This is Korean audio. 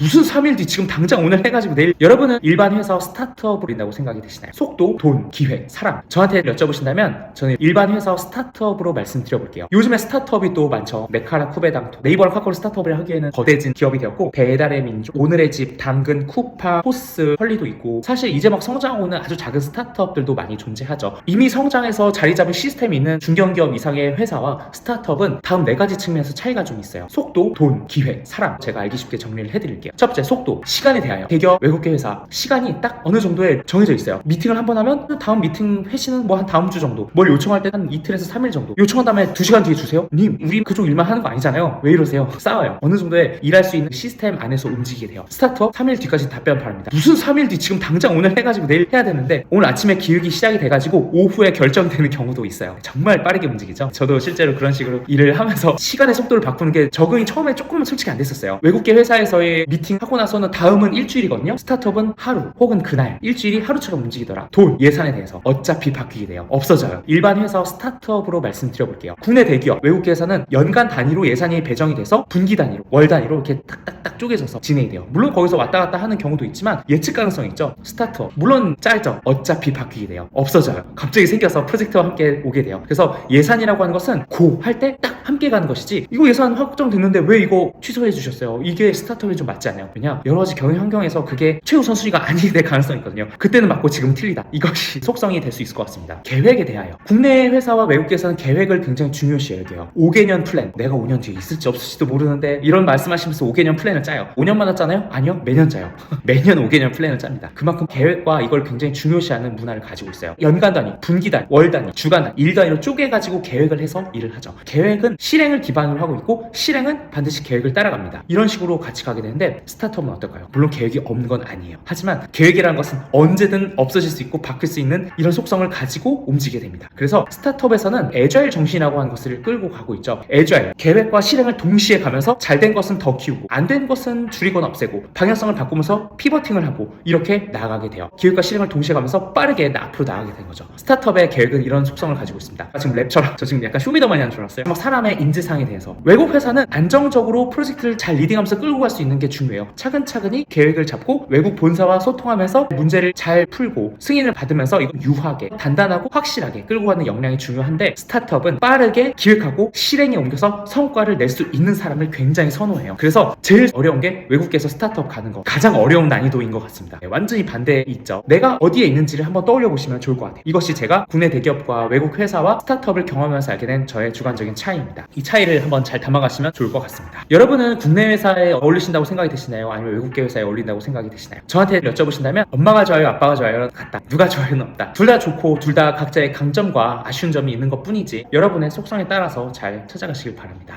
무슨 3일 뒤 지금 당장 오늘 해가지고 내일. 여러분은 일반 회사와 스타트업을 인다고 생각이 되시나요? 속도, 돈, 기회, 사람. 저한테 여쭤보신다면 저는 일반 회사와 스타트업으로 말씀드려볼게요. 요즘에 스타트업이 또 많죠. 메카라, 쿠베당토. 네이버랑 카카오 스타트업을 하기에는 거대진 기업이 되었고 배달의 민족, 오늘의 집, 당근, 쿠파, 포스, 헐리도 있고 사실 이제 막 성장하고 있는 아주 작은 스타트업들도 많이 존재하죠. 이미 성장해서 자리 잡은 시스템이 있는 중견기업 이상의 회사와 스타트업은 다음 네 가지 측면에서 차이가 좀 있어요. 속도, 돈, 기회, 사람. 제가 알기 쉽게 정리를 해드릴게요 첫 번째 속도 시간에 대하여. 대기업 외국계 회사 시간이 딱 어느 정도에 정해져 있어요. 미팅을 한 번 하면 그 다음 미팅 회시는 뭐 한 다음 주 정도 뭘 요청할 때 한 이틀에서 3일 정도. 요청한 다음에 2시간 뒤에 주세요. 님 우리 그쪽 일만 하는 거 아니잖아요. 왜 이러세요? 싸워요. 어느 정도의 일할 수 있는 시스템 안에서 움직이게 돼요. 스타트업 3일 뒤까지 답변 바랍니다. 무슨 3일 뒤 지금 당장 오늘 해가지고 내일 해야 되는데 오늘 아침에 기획이 시작이 돼가지고 오후에 결정되는 경우도 있어요. 정말 빠르게 움직이죠? 저도 실제로 그런 식으로 일을 하면서 시간의 속도를 바꾸는 게 적응이 처음에 조금은 솔직히 안 됐었어요. 외국계 회사에서의 미팅 하고 나서는 다음은 일주일이거든요. 스타트업은 하루 혹은 그날. 일주일이 하루처럼 움직이더라. 돈 예산에 대해서 어차피 바뀌게 돼요. 없어져요. 일반 회사와 스타트업으로 말씀드려볼게요. 국내 대기업 외국계 회사는 연간 단위로 예산이 배정이 돼서 분기 단위로 월 단위로 이렇게 딱딱딱 쪼개져서 진행이 돼요. 물론 거기서 왔다 갔다 하는 경우도 있지만 예측 가능성이 있죠. 스타트업. 물론 짧죠 어차피 바뀌게 돼요. 없어져요. 갑자기 생겨서 프로젝트와 함께 오게 돼요. 그래서 예산이라고 하는 것은 고 할 때 딱 함께 가는 것이지 이거 예산 확정됐는데 왜 이거 취소해 주셨어요? 이게 스타트업이 좀 맞지 않아요? 왜냐? 여러 가지 경영 환경에서 그게 최우선 순위가 아니게 될 가능성이 있거든요. 그때는 맞고 지금 틀리다. 이것이 속성이 될 수 있을 것 같습니다. 계획에 대하여. 국내 회사와 외국에서는 계획을 굉장히 중요시해야 돼요. 5개년 플랜. 내가 5년 뒤에 있을지 없을지도 모르는데 이런 말씀하시면서 5개년 플랜을 짜요. 5년만 짰잖아요? 아니요. 매년 짜요. 매년 5개년 플랜을 짭니다. 그만큼 계획과 이걸 굉장히 중요시하는 문화를 가지고 있어요. 연간 단위, 분기 단위, 월 단위, 주간 단위, 일 단위로 쪼개가지고 계획을 해서 일을 하죠. 계획은 실행을 기반으로 하고 있고 실행은 반드시 계획을 따라갑니다. 이런 식으로 같이 가게 되는데 스타트업은 어떨까요? 물론 계획이 없는 건 아니에요. 하지만 계획이라는 것은 언제든 없어질 수 있고 바뀔 수 있는 이런 속성을 가지고 움직이게 됩니다. 그래서 스타트업에서는 애저일 정신이라고 하는 것을 끌고 가고 있죠. 애저일 계획과 실행을 동시에 가면서 잘 된 것은 더 키우고 안 된 것은 줄이거나 없애고 방향성을 바꾸면서 피버팅을 하고 이렇게 나아가게 돼요. 기획과 실행을 동시에 가면서 빠르게 나- 앞으로 나가게 된 거죠. 스타트업의 계획은 이런 속성을 가지고 있습니다. 아, 지금 랩처럼 저 지금 약간 쇼미더머니 하는 줄 알았어요. 막 사람의 인지상에 대해서. 외국 회사는 안정적으로 프로젝트를 잘 리딩하면서 끌고 갈 수 있는 게 중요해요. 차근차근히 계획을 잡고 외국 본사와 소통하면서 문제를 잘 풀고 승인을 받으면서 이거 유하게 단단하고 확실하게 끌고 가는 역량이 중요한데 스타트업은 빠르게 기획하고 실행에 옮겨서 성과를 낼 수 있는 사람을 굉장히 선호해요. 그래서 제일 어려운 게 외국에서 스타트업 가는 거. 가장 어려운 난이도인 것 같습니다. 네, 완전히 반대에 있죠. 내가 어디에 있는지를 한번 떠올려 보시면 좋을 것 같아요. 이것이 제가 국내 대기업과 외국 회사와 스타트업을 경험하면서 알게 된 저의 주관적인 차이입니다 이 차이를 한번 잘 담아가시면 좋을 것 같습니다. 여러분은 국내 회사에 어울리신다고 생각이 되시나요? 아니면 외국계 회사에 어울린다고 생각이 되시나요? 저한테 여쭤보신다면 엄마가 좋아요 아빠가 좋아요 같다. 누가 좋아요는 없다. 둘 다 좋고 둘 다 각자의 강점과 아쉬운 점이 있는 것 뿐이지 여러분의 속성에 따라서 잘 찾아가시길 바랍니다